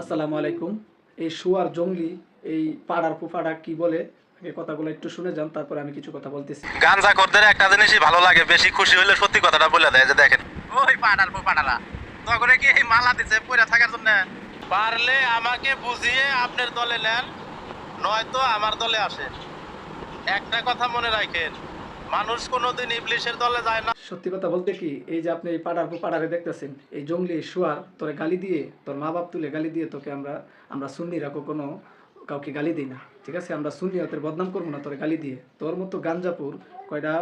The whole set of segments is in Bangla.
আসসালামু আলাইকুম। এই শুয়ার জঙ্গলি এই পাড়ার ফুফাড়া কি বলে? আগে কথাগুলো একটু শুনে যান তারপরে আমি কিছু কথা বলতেছি। গাঞ্জা করতে একটা জিনিসই ভালো লাগে বেশি খুশি হইলে সত্যি কথাটা বলে দেয় যে দেখেন। ওই পাড়ার তখন কি এই মালা দিছে পয়রা থাকার জন্য? পারলে আমাকে বুঝিয়ে আপনার দলে নেন নয়তো আমার দলে আসেন। একটা কথা মনে রাখেন মানুষ কোনোদিন ইবলিশের দলে যায় না। সত্যি কথা বলতে কি, এই যে আপনি এই পাড়ার ফুফাড়ারে দেখতেছেন, এই জঙ্গলি শুয়ার তোরে গালি দিয়ে, তোর মা বাপ তুলে গালি দিয়ে তোকে আমরা আমরা সুন্নিরা কখনো কাউকে গালি দিই না, ঠিক আছে? আমরা সুন্নি তোর বদনাম করব না তোর গালি দিয়ে। তোর মতো গাঞ্জাপুর কয়টা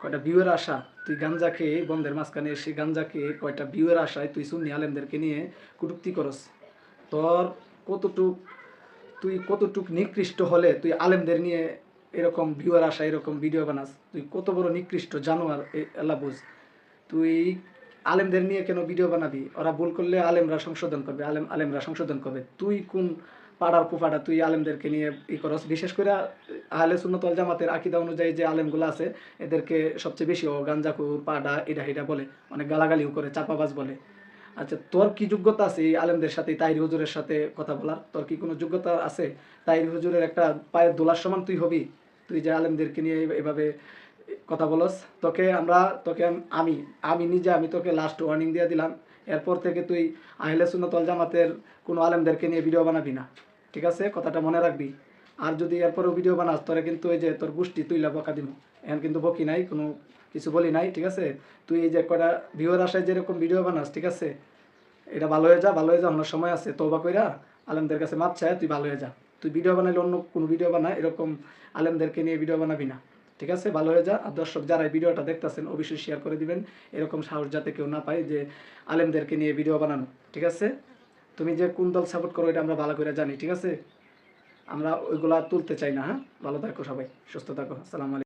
কয়টা বিউয়ের আশা, তুই গাঞ্জা খেয়ে বন্ধের মাঝখানে এসে গাঞ্জা খেয়ে কয়টা বিউয়ের আশায় তুই সুন্নি আলেমদেরকে নিয়ে কুটুক্তি করস। তোর কতটুক, তুই কতটুক নিকৃষ্ট হলে তুই আলেমদের নিয়ে এরকম ভিউয়ার আসা, এরকম ভিডিও বানাস, তুই কত বড় নিকৃষ্ট জানোয়ার, এ- আল্লাহ বুঝ। তুই আলেমদের নিয়ে কেন ভিডিও বানাবি? ওরা ভুল করলে আলেমরা সংশোধন করবে, আলেম, আলেমরা সংশোধন করবে। তুই কোন পাড়ার পোপাড়া তুই আলেমদেরকে নিয়ে ই করস? বিশেষ করে আহলে সুন্নতল জামাতের আকিদা অনুযায়ী যে আলেমগুলো আছে, এদেরকে সবচেয়ে বেশি ও গাঞ্জাকুর পাডা এটা এটা বলে অনেক গালাগালিও করে, চাপাবাজ বলে। আচ্ছা তোর কি যোগ্যতা আছে এই আলেমদের সাথে তাইর হুজুরের সাথে কথা বলার? তোর কি কোনো যোগ্যতা আছে? তাইর হুজুরের একটা পায়ের দোলার সমান তুই হবি? তুই যে আলেমদেরকে নিয়ে এভাবে কথা বলস, তোকে আমরা, তোকে আমি আমি নিজে, আমি তোকে লাস্ট ওয়ার্নিং দিয়ে দিলাম। এরপর থেকে তুই আহলে সুন্নতল জামাতের কোনো আলেমদেরকে নিয়ে ভিডিও বানাবি না, ঠিক আছে? কথাটা মনে রাখবি। আর যদি এরপরেও ভিডিও বানাস, তোরা কিন্তু ওই যে তোর গোষ্ঠী তুই বকা দিব এখন কিন্তু বকি নাই, কোনো কিছু বলি নাই, ঠিক আছে? তুই এই যে কটা ভিউয়ার আসায় যেরকম ভিডিও বানাস, ঠিক আছে? এটা ভালো হয়ে যা, ভালো হয়ে যা, অনেক সময় আছে তোবা কইরা আলেমদের কাছে মাপ চায়, তুই ভালো হয়ে যা। তুই ভিডিও বানাইলে অন্য কোনো ভিডিও বানা এরকম আলেমদেরকে নিয়ে ভিডিও বানাবি না। ঠিক আছে? ভালো হয়ে যা। আর দর্শক যারা এই ভিডিওটা দেখতেছেন, অবশ্যই শেয়ার করে দিবেন। এরকম সাহস যাতে কেউ না পায় যে আলেমদেরকে নিয়ে ভিডিও বানানো। ঠিক আছে? তুমি যে কোন দল সাপোর্ট করো, এটা আমরা ভালো করে জানি। ঠিক আছে? আমরা ওইগুলা তুলতে চাই না হ্যাঁ? ভালো থাকো সবাই, সুস্থ থাকো। আসসালামু আলাইকুম।